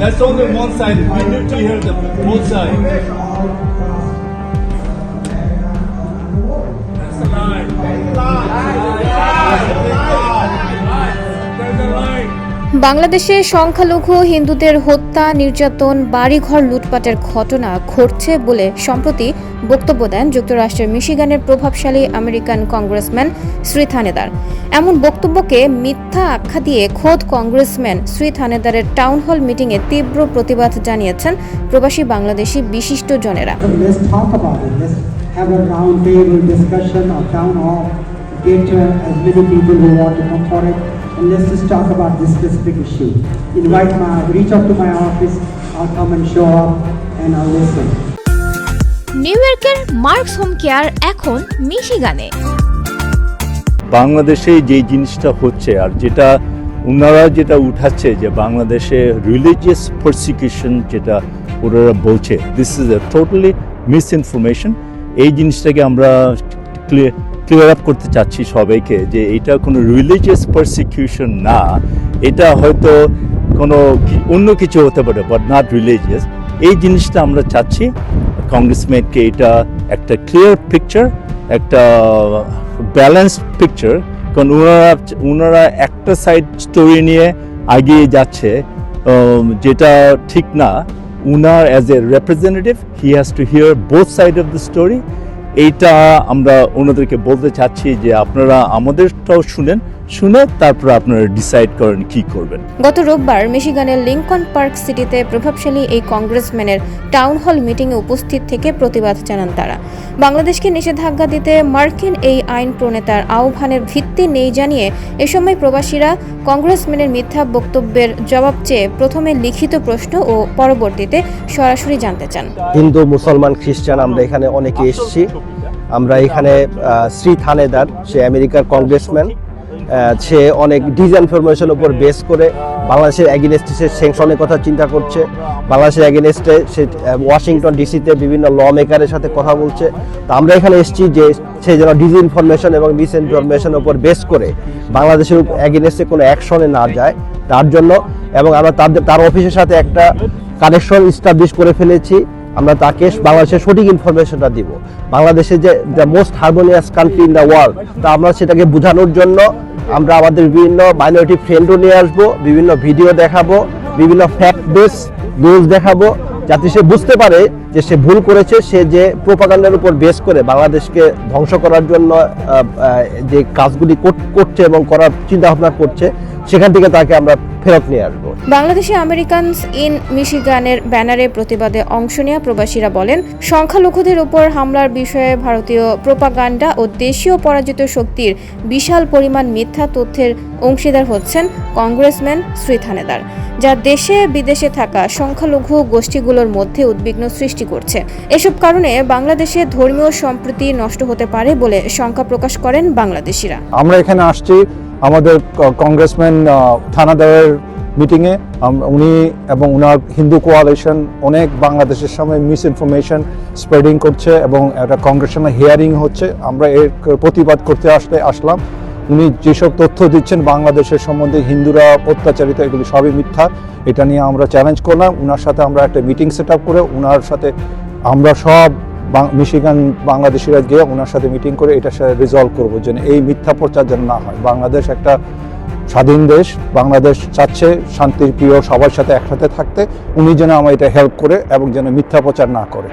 That's only one side. We need to hear the both side. বাংলাদেশে সংখ্যালঘু হিন্দুদের হত্যা নির্যাতন বাড়িঘর লুটপাটের ঘটনা ঘটছে বলে সম্প্রতি বক্তব্য দেন যুক্তরাষ্ট্রের মিশিগানের প্রভাবশালী আমেরিকান কংগ্রেসম্যান শ্রী থানেদার। এমন বক্তব্যকে মিথ্যা আখ্যা দিয়ে খোদ কংগ্রেসম্যান শ্রী থানেদারের টাউন হল মিটিংয়ে তীব্র প্রতিবাদ জানিয়েছেন প্রবাসী বাংলাদেশি বিশিষ্ট জনেরা. Get as many people who want to come for it, and let's just talk about this specific issue. Invite my, reach out to my office. I'll come and show up, and I'll listen. New ইয়র্কের Marks home care এখন মিশিগানে বাংলাদেশে যে জিনিসটা হচ্ছে আর যেটা ওনারা যেটা উঠাচ্ছে যে বাংলাদেশে রিলিজিয়াস প্রসিকিউশন যেটা ওনারা বলছে this is a totally miss information এই জিনিসটাকে আমরা ক্লিয়ার আপ করতে চাচ্ছি সবাইকে যে এটা কোনো রিলিজিয়াস প্রসিকিউশন না, এটা হয়তো কোনো অন্য কিছু হতে পারে বাট নট রিলিজিয়াস এই জিনিসটা আমরা চাচ্ছি কংগ্রেসম্যানকে এটা একটা ক্লিয়ার পিকচার একটা ব্যালেন্সড পিকচার কারণ ওনারা ওনারা একটা সাইড স্টোরি নিয়ে এগিয়ে যাচ্ছে যেটা ঠিক না। উনার as a representative he has to hear both side of the story এইটা আমরা ওনাদেরকে বলতে চাচ্ছি যে আপনারা আমাদেরটাও শুনেন, শুনে তারপর আপনারা ডিসাইড করেন কি করবেন। গত রোববার মিশিগানের লিংকন পার্ক সিটিতে প্রভাবশালী এই কংগ্রেসম্যানের টাউন হল মিটিংয়ে উপস্থিত থেকে প্রতিবাদ জানান তারা। বাংলাদেশকে নিষেধাজ্ঞা দিতে মার্কিন এই আইন প্রণেতার আহ্বানের ভিত্তি নেই জানিয়ে এ সময় প্রবাসীরা কংগ্রেসম্যানের মিথ্যা বক্তব্যের জবাব চেয়ে প্রথমে লিখিত প্রশ্ন ও পরবর্তীতে সরাসরি জানতে চান। হিন্দু, মুসলমান, খ্রিস্টান, আমরা এখানে অনেকে এসেছি। আমরা এখানে শ্রী থানেদার, সে আমেরিকার কংগ্রেসম্যান সে অনেক ডিসইনফরমেশন উপর বেস করে বাংলাদেশের অ্যাগেনেস্টে সে কথা চিন্তা করছে। বাংলাদেশের অ্যাগেনেস্টে সে ওয়াশিংটন ডিসিতে বিভিন্ন ল মেকারের সাথে কথা বলছে। তো আমরা এখানে এসেছি যে সে যেন ডিসইনফরমেশন এবং মিসইনফরমেশন উপর বেস করে বাংলাদেশের অ্যাগেনেস্টে কোনো অ্যাকশনে না যায়। তার জন্য এবং আমরা তাদের তার অফিসের সাথে একটা কানেকশন ইস্টাবলিশ করে ফেলেছি। আমরা তাকে বাংলাদেশের সঠিক ইনফরমেশনটা দিব। বাংলাদেশে যে the most harmonious country in the world তা আমরা সেটাকে বোঝানোর জন্য আমরা আমাদের বিভিন্ন মাইনরিটি ফ্রেন্ডও নিয়ে আসব, বিভিন্ন ভিডিও দেখাবো, বিভিন্ন ফ্যাক্ট বেস নিউজ দেখাবো, যাতে সে বুঝতে পারে যে সে ভুল করেছে, সে যে প্রোপাগান্ডার উপর বেস করে বাংলাদেশকে ধ্বংস করার জন্য যে কাজগুলি কর- করছে এবং করার চিন্তা ভাবনা করছে সেখান থেকে তাকে আমরা ফেরত নিয়ে আসব। বাংলাদেশি আমেরিকানস ইন মিশিগানের ব্যানারে প্রতিবাদে অংশ নেওয়া প্রবাসীরা বলেন সংখ্যালঘুদের উপর হামলার বিষয়ে ভারতীয় প্রোপাগান্ডা ও দেশীয় পরাজিত শক্তির বিশাল পরিমাণ মিথ্যা তথ্যের অংশীদার হচ্ছেন কংগ্রেসম্যান শ্রী থানেদার যা দেশে বিদেশে থাকা সংখ্যালঘু গোষ্ঠীগুলোর মধ্যে উদ্বিগ্ন সৃষ্টি করছে। এসব কারণে বাংলাদেশে ধর্মীয় সম্প্রীতি নষ্ট হতে পারে বলে শঙ্কা প্রকাশ করেন বাংলাদেশিরা। আমরা এখানে আসছি আমাদের কংগ্রেসম্যান থানাদারের মিটিংয়ে উনি এবং ওনার হিন্দু কোয়ালিশন অনেক বাংলাদেশের সামনে মিস ইনফরমেশন স্প্রেডিং করছে এবং একটা কংগ্রেশনাল হিয়ারিং হচ্ছে। আমরা এর প্রতিবাদ করতে আসলে আসলাম। উনি যেসব তথ্য দিচ্ছেন বাংলাদেশের সম্বন্ধে হিন্দুরা অত্যাচারিত, এগুলি সবই মিথ্যা। এটা নিয়ে আমরা চ্যালেঞ্জ করলাম। ওনার সাথে আমরা একটা মিটিং সেট করে ওনার সাথে আমরা সব মিশিগান বাংলাদেশিরা গিয়ে ওনার সাথে মিটিং করে এটা রিজলভ করব যেন এই মিথ্যা প্রচার যেন না হয়। বাংলাদেশ একটা স্বাধীন দেশ, বাংলাদেশ চাচ্ছে শান্তির প্রিয় সবার সাথে একসাথে থাকতে, উনি যেন আমার এটা হেল্প করে এবং যেন মিথ্যা প্রচার না করে।